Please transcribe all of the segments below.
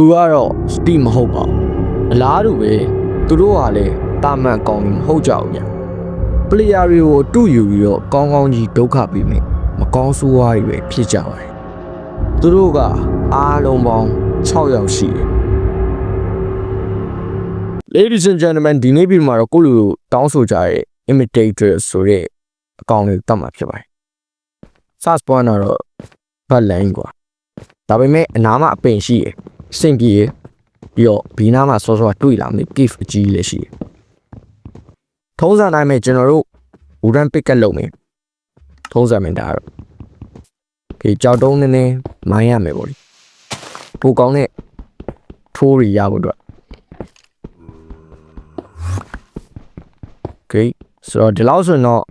သူကတော့ Steam မဟုတ်ပါဘူးအလားတူပဲသူတို့ကလည်းတာမန်ကောင်းမဟုတ်ကြဘူးညာ player တွေကိုအတူယူပြီးတော့ကောင်းကောင်းကြီးဒုက္ခပေးမယ်မကောင်းဆိုးဝါးတွေပဲဖြစ်ကြပါတယ်သူတို့ကအားလုံးပေါင်း6ယောက်ရှိတယ် Ladies and gentlemen ဒီနေ့ပြည်မှာတော့ကိုလူတောင်းဆိုကြတဲ့ imitator ဆိုတဲ့အကောင့်လေးတတ်မှာဖြစ်ပါတယ် SaaS point တော့ဘတ်လန်ကွာဒါပေမဲ့အနားမှာအပင်ရှိရယ် စင်ကြီးရယ်ပြီးတော့ဘီနားမှာစောစောတွေ့လာမယ် gift အကြီးလည်းရှိရယ်ထုံးစံတိုင်းပဲကျွန်တော်တို့ wooden pick လုပ်မယ်ထုံးစံမယ်ဒါတော့ဒီကြောက်တုံးနည်းနည်းမိုင်းရမယ်ပေါ့လေပိုကောင်းတဲ့ထိုးရီရဖို့အတွက် Okay ဆိုတော့ဒီလောက်ဆိုရင်တော့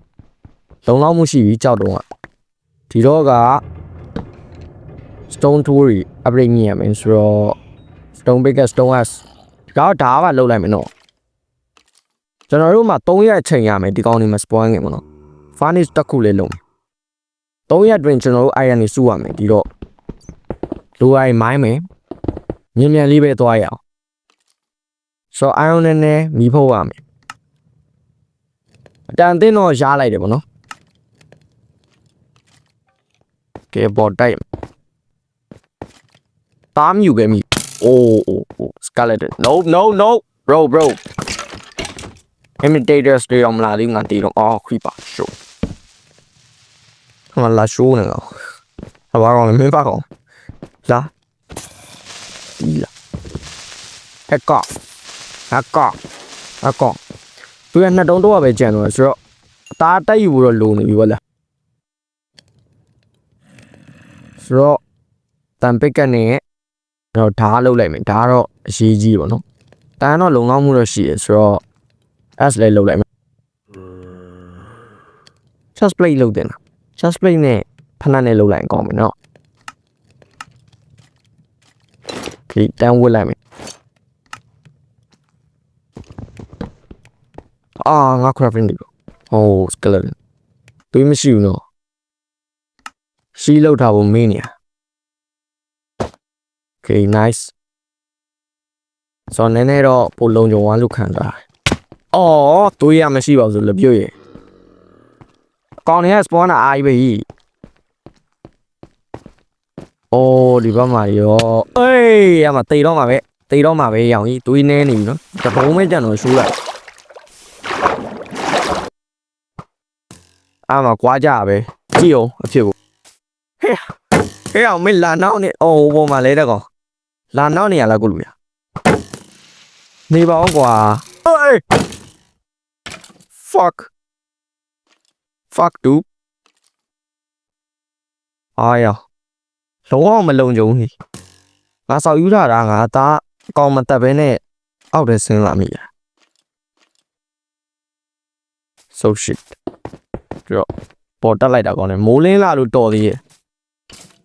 လုံလောက်မှုရှိပြီကြောက်တုံးကဒီတော့က stone tool တွေ upgrade မြင်ရမယ်ဆိုတော့ stone pick stone axe ဒီကတော့ဓာတ်ပါလောက်လိုက်မယ်နော်ကျွန်တော်တို့မှာ3ရက်ချိန်ရမယ်ဒီကောင်းနေမှာ spawn ခင်ပေါ့နော် furnace တစ်ခုလေးလုံး3ရက်တွင်ကျွန်တော်တို့ iron တွေစုရမယ်ဒီတော့လူအိုင်မိုင်းမယ်မြင်မြန်လေးပဲသွားရအောင်ဆိုတော့ iron နဲ့နဲ့မီးဖို့ရမယ်အတန်အသင်းတော့ရားလိုက်တယ်ပေါ့နော်ကဲပေါ်တိုက် တားမြူခဲ့မိအိုးအိုးအိုး skeleton no no no bro bro imitators တွေအောင်မလာသေးဘူးငါတီတော့အော်ခွိပါရှိုးဟမလာရှိုးနေတော့ဟာဘာကောင်လဲမင်းပါကောင်လာဒီလာဟက်ကောဟက်ကောဟက်ကောသူကနှစ်တုံးတော့ပဲကြံတော့ဆိုတော့အသားတက်ယူလို့လုံနေပြီဗောလားဆိုတော့တန်ပစ်ကနေ တော့ဓာတ်လောက်လိုက်မယ်ဒါကတော့အရေးကြီးပေါ့နော်တန်တော့လုံလောက်မှုတော့ရှိရဆိုတော့ S လေးလောက်လိုက်မယ် chest plate လောက်တင်တာ chest plate နဲ့ဖနက်နဲ့လောက်လိုက်ရင်ကောင်းမယ်နော်ဒီတန်ဝစ်လိုက်မယ်အာငါ crafting ဒီဟို skeleton တွေးမရှိဘူးနော်ရှိလောက်တာဘုံမင်းနေရ Okay nice ဆိုတော့နည်းနည်းတော့ပိုလုံကြုံသွားလို့ခံစားတယ်။အော်တွေးရမရှိပါဘူးဆိုလက်ပြုတ်ရယ်။ကောင်းနေရ spawner အားကြီးပဲကြီး။အိုးဒီဘက်မှာရောအေးရမှာတိတ်တော့မှာပဲတိတ်တော့မှာပဲရောင်ကြီးတွေးနေနေပြီနော်။တပုံးမဲကြံတော့ရှိုးလိုက်။အားမှာကွာကြပဲကြည့်အောင်အဖြစ်ကိုဟဲ့ဟဲ့အောင်မလာနောက်နေအော်ဘောမှာလဲတဲ့ကောင် လာနောက်နေရလားကိုလူရနေပါအောင်ကွာအေး fuck fuck dude အာရလုံးဝမလုံကြုံဘူးငါဆောက်ယူလာတာငါသားအကောင်မတက်ဘဲနဲ့အောက်ထဲဆင်းလာမိရ so shit ကြောပေါ်တက်လိုက်တာကောင်းတယ်မိုးလင်းလာလို့တော်သေးရဲ့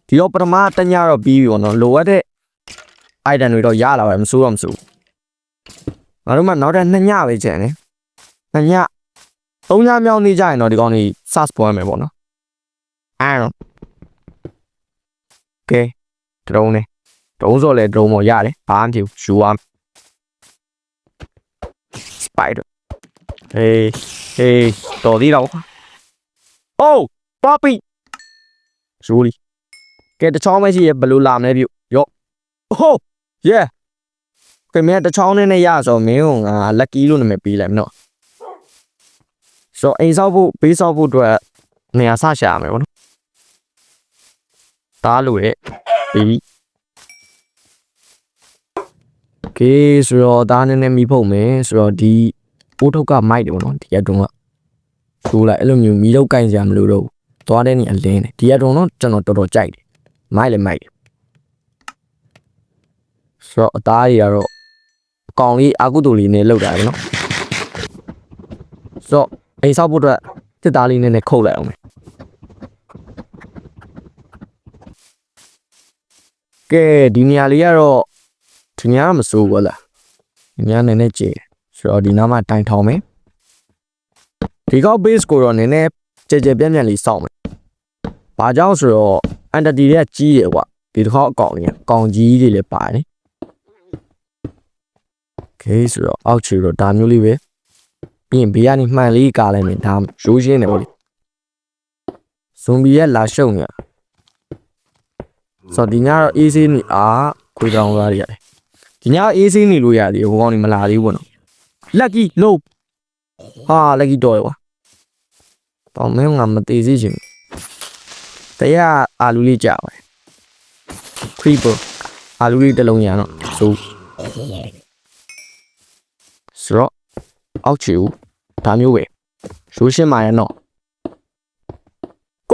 ဒီတော့ပထမတညတော့ပြီးပြီပေါ့နော်လိုအပ်တဲ့ item တွေတော့ရလာပဲမစိုးတော့မစိုးငါတို့မှနောက်ထပ်2ညပဲကျန်တယ်2ည3ညမြောက်နေကြရင်တော့ဒီကောင်ကြီး SaaS ပေါ်ရမယ်ပေါ့နော်အဲ့တော့ကဲဒရုန်းနဲ့ဒရုန်းဆိုလဲဒရုန်းပေါ်ရတယ်ဘာမှမဖြစ်ဘူးယူရ spider ဟေးဟေးတော်သေးတော့အိုး puppy ဇူလီကဲတချောင်းမရှိရဘယ်လိုလာမလဲပြုရော့ဟိုး yeah ခင်ဗျာတချောင်းနဲ့နဲ့ရဆိုမင်းကငါ lucky လို့နာမည်ပေးလိုက်မနော်ဆိုအိမ်ဆောက်ဖို့ဘေးဆောက်ဖို့အတွက်နေရာဆရှာရမယ်ဗောနော်တားလို့ရဲ့ပြီးကဲဆိုတော့ဒါနည်းနည်းမိဖုတ်မယ်ဆိုတော့ဒီအိုးထုတ်ကမိုက်တယ်ဗောနော်ဒီအတုံးကဆိုးလိုက်အဲ့လိုမျိုးမီးတော့ကင်စရာမလိုတော့ဘူးသွားတဲ့နေအလင်းတယ်ဒီအတုံးတော့ကျွန်တော်တော်တော်ကြိုက်တယ်မိုက်လည်းမိုက်တယ် ဆိုတော့အသားတွေကတော့အကောင်လေးအာကုတူလေးနဲ့လောက်တာပဲနော်ဆိုတော့အိမ်ဆောက်ဖို့အတွက်တစ်သားလေးနဲ့နဲ့ခုတ်လိုက်အောင်ကဲဒီနေရာလေးကတော့ဒီနေရာမစိုးဘူးလားဒီနေရာနည်းနည်းကျယ်ဆိုတော့ဒီနားမှာတိုင်ထောင်မယ်ဒီကောက် base ကိုတော့နည်းနည်းကျယ်ကျယ်ပြန့်ပြန့်လေးစောင့်မယ်ဘာကြောင့်ဆိုတော့ entity တွေကကြီးတယ်ကွာဒီတစ်ခေါက်အကောင်ကြီးအကောင်ကြီးတွေလည်းပါတယ် ခေးဆိုတော့အောက်ချီတော့ဒါမျိုးလေးပဲပြီးရင်ဘေးကနေမှန်လေးကားလိုက်မယ်ဒါရိုးရှင်းတယ်ဗောလေဇွန်ဘီရဲ့လာရှုံနေဆိုတော့ဒီညတော့ AC နေအာခွေတောင်းသွားရတယ်ဒီည AC နေလို့ရတယ်ဟိုကောင်နေမလာသေးဘူးဗောနော် lucky low ဟာ lucky တော့ရွာတော့မင်းငါမသေးစေချင်တရားအာလူလေးကြာပါတယ် creeper အာလူလေးတစ်လုံးရအောင်ဆို ဆိုတော့အောက်ချီဦးဒါမျိုးပဲရိုးရှင်းမာရနော်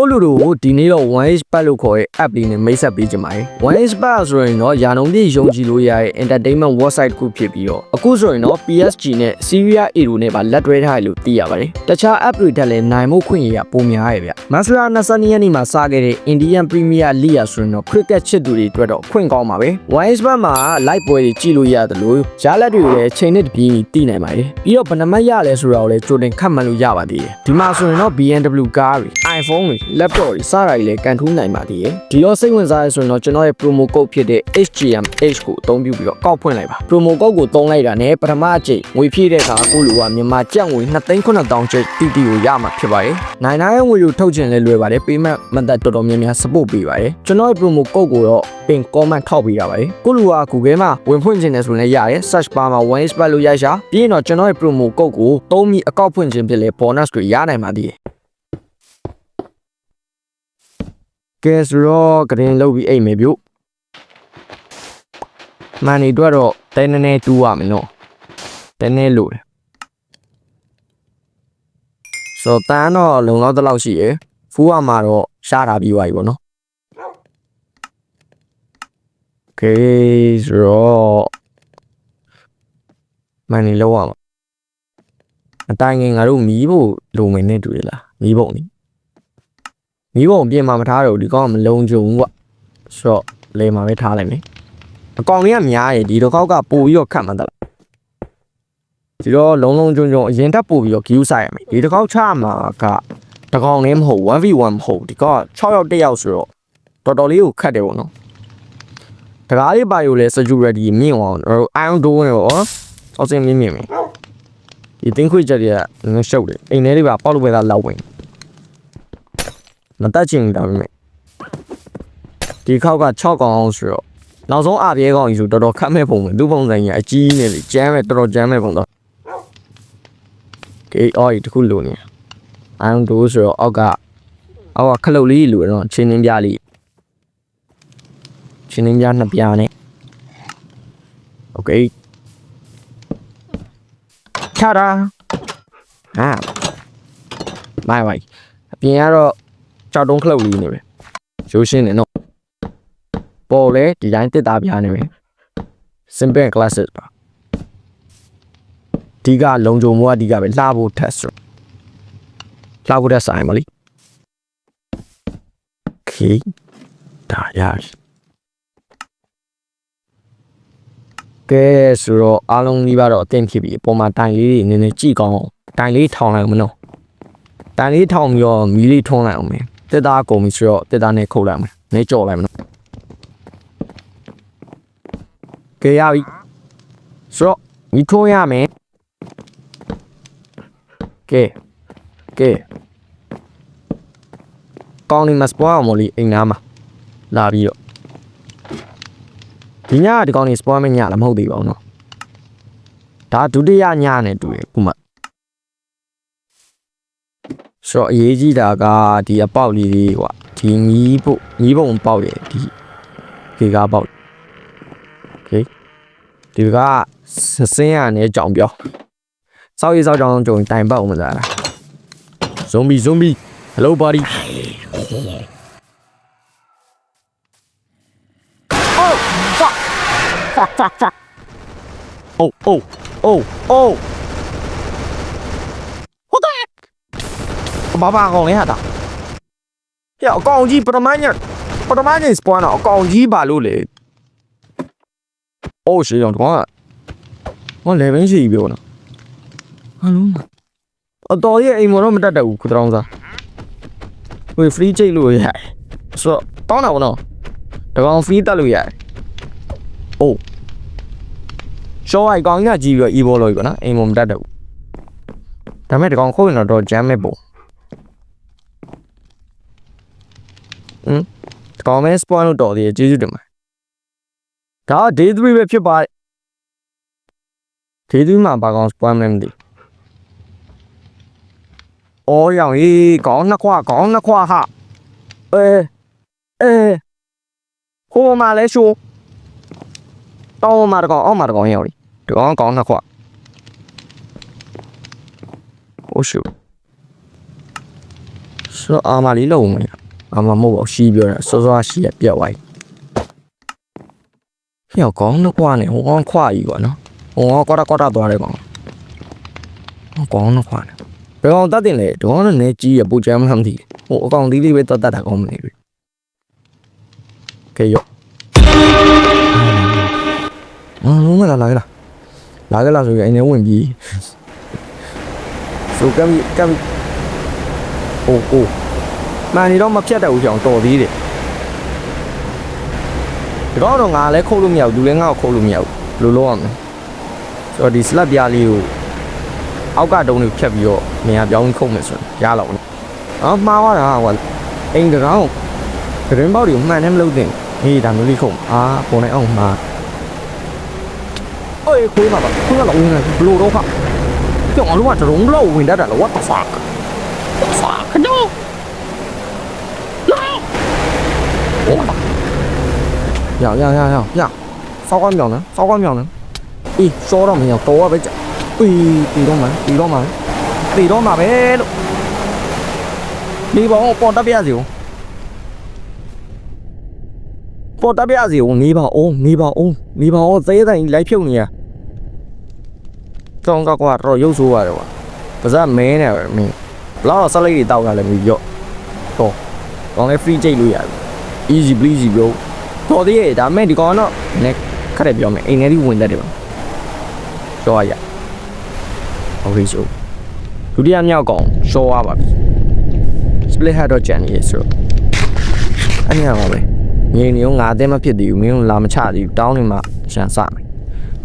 ကိုလူတို့ကိုဒီနေ့တော့ 1h pad လို့ခေါ်တဲ့ app လေးနဲ့မိတ်ဆက်ပေးကြပါမယ် 1h pad ဆိုရင်တော့ယာနုံပြည့်ယုံကြည်လို့ရတဲ့ entertainment website တစ်ခုဖြစ်ပြီးတော့အခုဆိုရင်တော့ PSG နဲ့ Syria A တို့နဲ့ပါလက်တွဲထားတယ်လို့သိရပါတယ်တခြား app တွေတက်လည်းနိုင်မှုခွင့်ရရပုံများရဲ့ဗျမတ်စလာ22ရက်နေ့မှာစခဲ့တဲ့ Indian Premier League ရဆိုရင်တော့ cricket ချစ်သူတွေအတွက်တော့ခွင့်ကောင်းပါပဲ 1h pad မှာ live ပွဲတွေကြည့်လို့ရတယ်လို့ရလက်တွေကိုလည်းချိန်နဲ့တပြေးညီသိနိုင်ပါတယ်ပြီးတော့ဘယ်နှမတ်ရလဲဆိုတာကိုလည်းကြိုတင်ခတ်မှန်းလို့ရပါသေးတယ်ဒီမှာဆိုရင်တော့ BMW ကားတွေ iPhone တွေ laptop တွေစတာတွေလည်းကန်ထူးနိုင်ပါသေးတယ်ဒီတော့စိတ်ဝင်စားရဆိုရင်တော့ကျွန်တော်ရဲ့ promo code ဖြစ်တဲ့ HGMH ကိုအသုံးပြုပြီးတော့ကောက်ဖွင့်လိုက်ပါ promo code ကိုသုံးလိုက်တာနဲ့ပထမအကြိမ်ငွေဖြည့်တဲ့အခါကိုလူကမြန်မာကျပ်ငွေ2,900ကျပ်တိတိကိုရမှာဖြစ်ပါတယ်နိုင်နိုင်ငွေကိုထုတ်ချင်လဲလွယ်ပါတယ် payment method တော်တော်များများ support ပေးပါတယ်ကျွန်တော်ရဲ့ promo code ကိုတော့ pin comment ထောက်ပေးတာပါတယ်ကိုလူက Google မှာဝင်ဖွင့်ခြင်းနဲ့ဆိုရင်လည်းရတယ် search bar မှာ one expert လို့ရိုက်ရှာပြီးရင်တော့ကျွန်တော်ရဲ့ promo code ကိုသုံးပြီးအကောက်ဖွင့်ခြင်းဖြစ်လေ bonus တွေရနိုင်ပါသေးတယ် ကဲဆိုတော့ကရင်လုတ်ပြီးအိတ်မယ်ပြို့မန်နေအတွက်တော့တဲနေနေတူးရမယ်နော်တဲနေလို့ဆိုတော့တန်းတော့လုံလောက်တလောက်ရှိရယ်ဖူးကမှာတော့ရှားတာပြီးွားပြီပေါ့နော်ကဲဆိုတော့မန်နေလောက်ရမှာအတိုင်းငယ်ငါတို့မီးဖို့လုံမယ်နဲ့တူရလားမီးပုံနေ မီးဖို့ပြင်မှာမထားတော့ဘူးဒီကောင်ကမလုံကြုံဘူးကွဆိုတော့လေမှာပဲထားလိုက်မယ်အကောင်လေးကများရယ်ဒီတော့ကောက်ကပို့ပြီးတော့ခတ်မှန်းတယ်ဒီတော့လုံးလုံးကျုံကျုံအရင်တက်ပို့ပြီးတော့ view ဆိုင်ရမယ်ဒီတစ်ခေါက်ချမှာကတကောင်လေးမဟုတ် 1v1 မဟုတ်ဒီကောက6ယောက်1ယောက်ဆိုတော့တော်တော်လေးကိုခတ်တယ်ပေါ့နော်တကားလေးပါယူလဲ security မြင့်အောင်တော့ iron door နဲ့ပေါ့အောက်စင်မြင့်မြင့်မြင့်ဒီတင်းခွေချက်တွေကငါရှုပ်တယ်အိမ်ထဲလေးပါပေါက်လို့ပဲသားလောက်ဝင် မတက်ချင်ဘူးဒါပေမဲ့ဒီခေါက်က6កောင်အောင်ဆိုတော့နောက်ဆုံးအပြဲកောင်ကြီးဆိုတော်တော်ခတ်မဲ့ပုံပဲသူ့ပုံစံကြီးအကြီးနဲ့လေကျမ်းမဲ့တော်တော်ကျမ်းမဲ့ပုံတော့ Okay အော်ဒီခုလိုနေအိုင်ဒိုးဆိုတော့အောက်ကအောက်ကခလုတ်လေးလိုတော့ချင်းချင်းပြလေးချင်းချင်းပြနှစ်ပြနဲ့ Okay ချတာဟာမိုင်ဝိုင်အပြင်ကတော့ ကြောက်တုံးခလုတ်လေးနေပဲရိုးရှင်းနေနော်ပေါ်လေဒီတိုင်းတစ်သားပြားနေပဲ simple classes ပါဒီကလုံခြုံမှုကဒီကပဲလှဖို့ test လှဖို့ test ဆိုင်မလी okay ဒါရပြီကဲဆိုတော့အားလုံးဒီပါတော့အသင့်ဖြစ်ပြီအပေါ်မှာတိုင်လေးတွေနည်းနည်းကြည့်ကောင်းအောင်တိုင်လေးထောင်လိုက်အောင်မနော်တိုင်လေးထောင်ပြီးတော့မီးလေးထွန်းလိုက်အောင်မယ် တက်သားကုန်ပြီဆိုတော့တက်သားနဲ့ခုတ်လိုက်အောင်မယ်နေကြော်လိုက်မနော်ကဲရပြီဆိုတော့မီးထွန်းရမယ်ကဲကဲကောင်းနေမစပွားအောင်မလို့အိမ်နာမှာလာပြီးတော့ဒီညကဒီကောင်းနေစပွားမညလားမဟုတ်သေးပါဘူးနော်ဒါဒုတိယညနဲ့တူတယ်ခုမှ ဆိုတော့အရေးကြီးတာကဒီအပေါက်လေးတွေကွာဒီမီးဖို့မီးပုံပေါက်တယ်ဒီခေကားပေါက်โอเคဒီကစစင်းရနဲ့ကြောင်ပြောစောက်ရေးစောက်ကြောင်ကြုံတိုင်ပေါက်မှလာတာဇွန်ဘီဇွန်ဘီ hello buddy Fuck, fuck, fuck. oh oh oh oh ဘာဘာကောင်လဲဟာတာဟဲ့အကောင်ကြီးပထမညပထမညစပွားတော့အကောင်ကြီးပါလို့လေအိုးရှေ့တော့ကွာဟော level ရှိပြီပြောနော်ဟာလုံးအတော်ရဲ့အိမ်မော်တော့မတက်တတ်ဘူးခုတောင်းစားဟို free ချိတ်လို့ရတယ်ဆိုတော့တောင်းတာဘောနော်တကောင် free တက်လို့ရတယ်အိုးရှော့အိုက်ကောင်ကြီးကကြီးပြီးတော့ evil လို့ပြီကွာနော်အိမ်မမတတ်တော့ဘူးဒါပေမဲ့ဒီကောင်ခုတ်ရင်တော့တော့ jam မဲ့ပုံ ဟမ်ဒီကောင်မဲ spawn လို့တော်သေးတယ်ကျေးဇူးတင်ပါတယ်ဒါက day 3ပဲဖြစ်ပါတယ် day 3မှာဘာကောင် spawn လဲမသိအော်ရောင်ကြီးကောင်နှစ်ခွကောင်နှစ်ခွဟာအဲအဲဟိုမှာလဲရှိုးတောင်းမှာတကောင်အောက်မှာတကောင်ရောက်လေဒီကောင်ကောင်နှစ်ခွဟိုရှိုးဆိုအာမလေးလုံးမယ် အာမမဟုတ်ပါဘူးရှီးပြောတာစောစောရှီးရပြက်သွားပြီဟေ့ကောင်နှစ်ခွနဲ့ဟိုကောင်ခွကြီးကွာနော်ဟိုကောင်ကွာတာကွာတာသွားတယ်ကောင်ဟိုကောင်နှစ်ခွနဲ့ဘယ်ကောင်တတ်တင်လဲဒီကောင်ကလည်းကြီးရပူကြမ်းမှမသိဟိုအကောင်သေးလေးပဲတတ်တတ်တာကောင်းမနေဘူးကဲရောအာလုံးမလာလာလာလာကလာဆိုရင်အိမ်ထဲဝင်ပြီးဆိုကမ်ကမ်အိုးအိုး မန်နေတော့မဖြတ်တတ်ဘူးကြောင်တော်သေးတယ်ဒီတော့တော့ငါလည်းခုတ်လို့မရဘူးသူလည်းငါ့ကိုခုတ်လို့မရဘူးဘယ်လိုလုပ်ရမလဲဆိုတော့ဒီစလပ်ပြားလေးကိုအောက်ကတုံးလေးဖြတ်ပြီးတော့နေရာပြောင်းခုတ်မယ်ဆိုရင်ရလောက်နော်အော်မှားသွားတာကွာအိမ်တကောင်ဂရင်းပေါက်တွေကိုမှန်တယ်မလုပ်သင့်ဟေးဒါမျိုးလေးခုတ်အာပုံနိုင်အောင်မှာအေးခွေးပါပါခွေးကလည်းဝင်နေဘလို့တော့ခကြောင်အလုံးကတရုံးလောက်ဝင်တတ်တယ်လို့ what the fuck what the fuck no no 要要要要要，烧关表呢？烧关表呢？咦，烧到没有？多啊，别讲。咦，地多门，地多门，地多嘛呗咯。你帮我报答别少？报答别少？你帮哦，你帮哦，你帮我这一来票你啊？装个挂到优数啊！话，不是咩呢？咩？老实嚟到㗎，你咪喐，哦，讲你 free 机类啊 ，easy breezy bro。တော်သေးရဲ့ဒါမဲ့ဒီကောင်ကတော့နည်းခက်တယ်ပြောမယ်အိမ်ထဲဒီဝင်တတ်တယ်ပါရှော့ရရโอเคဆိုဒုတိယမြောက်ကောင်ရှော့ရပါပြီ split head တော့ကြံနေရဲ့ဆိုတော့အဲ့ဒီမှာပဲငင်းနေအောင်ငါအသေးမဖြစ်သေးဘူးမင်းတို့လာမချသေးဘူးတောင်းနေမှရှန်စမယ်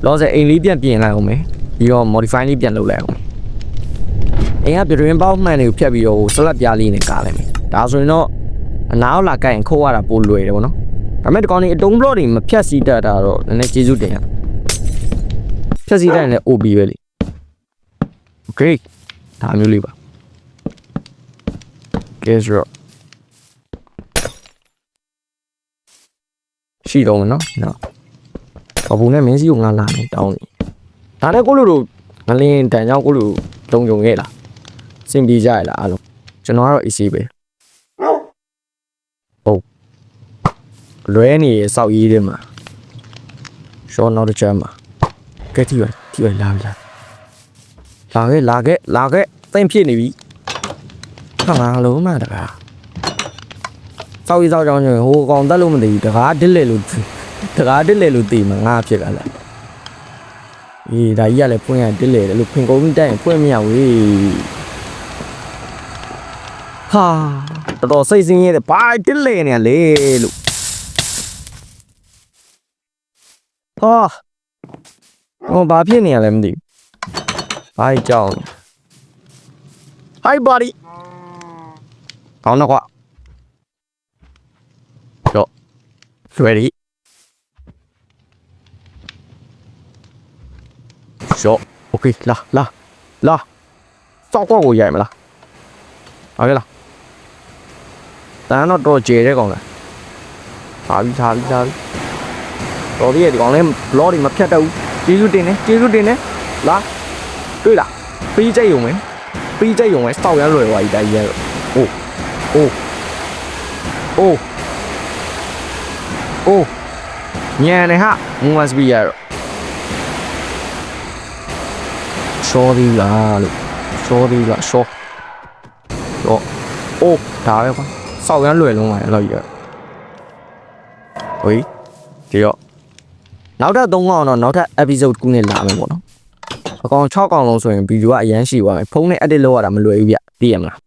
လောဆယ်အိမ်လေးပြန်ပြင်လိုက်အောင်မယ်ပြီးတော့ modify လေးပြန်လုပ်လိုက်အောင်အိမ်ကပြရင်ပေါက်မှန်တွေကိုဖြတ်ပြီးတော့ဆလတ်ပြားလေးနဲ့ကားလိုက်မယ်ဒါဆိုရင်တော့ အနားလာကြရင်ခိုးရတာပိုလွယ်တယ်ဗောနော်ဒါပေမဲ့ဒီကောင်လေးအတုံးဘလော့တွေမဖြတ်စီတတ်တာတော့နည်းနည်းကျေးဇူးတင်ရဖြတ်စီတတ်ရင်လည်း OB ပဲလေ Okay ဒါမျိုးလေးပါကဲဆိုတော့ရှိတော့မနော်နော်အဘူနဲ့မင်းစီကိုငါလာနေတောင်းနေဒါနဲ့ကိုလူတို့ငလင်းတန်ကြောင့်ကိုလူတုံကြုံခဲ့လားစင်ပြေကြရလားအားလုံးကျွန်တော်ကတော့ AC ပဲ လွဲနေစောက်ရေးတယ်မှာရှောနောက်တစ်ချက်မှာကဲတီရတီရလာပြီလားလာခဲ့လာခဲ့လာခဲ့သိမ့်ဖြစ်နေပြီခါငါလုံးမှတကားစောက်ရေးစောက်ကြောင်းကျဟိုကောင်တက်လို့မသိဘူးတကားဒစ်လေလို့တကားဒစ်လေလို့တည်မှာငါဖြစ်ကလားအေးဒါကြီးကလည်းဖွင့်ရဒစ်လေတယ်လို့ဖင်ကုန်ပြီးတက်ရင်ဖွင့်မရဘူးဟာတော်တော်စိတ်ဆင်းရဲတယ်ဘာဒစ်လေနေလေလို့ ဟာဟောဘာဖြစ်နေရလဲမသိဘူးဘာကြောင် Hi buddy ကောင်းတော့ကွာရော ready ရော okay လာလာလာစောက်ကွက်ကိုရိုက်မလားဟုတ်ကဲ့လားတန်းတော့တော်ကျေတဲ့ကောင်လားထားပြီထားပြီထားပြီ တော်သေးရဲ့ဒီကောင်လဲ blog တွေမဖြတ်တတ်ဘူးကျေးဇူးတင်နေကျေးဇူးတင်နေလာတွေ့လားဖီးကြိတ်ယုံမယ်ဖီးကြိတ်ယုံမယ်စောက်ရမ်းလွယ်သွားပြီတိုင်းရဲအိုးအိုးအိုးအိုးညံနေဟာ must be ရတော့ရှော်ဒီလားလို့ရှော်ဒီလားရှော်ရှော်အိုးဒါပဲကွာစောက်ရမ်းလွယ်လုံးပါလေတော့ရဟိုဒီတော့ နောက်ထပ်3កောင်တော့နောက်ထပ် episode ကူးနဲ့လာမယ်ပေါ့နော်အကောင်6កောင်လုံးဆိုရင်ဗီဒီယိုကအရန်ရှိသွားမယ်ဖုန်းနဲ့ edit လုပ်ရတာမလွယ်ဘူးဗျသိရမလား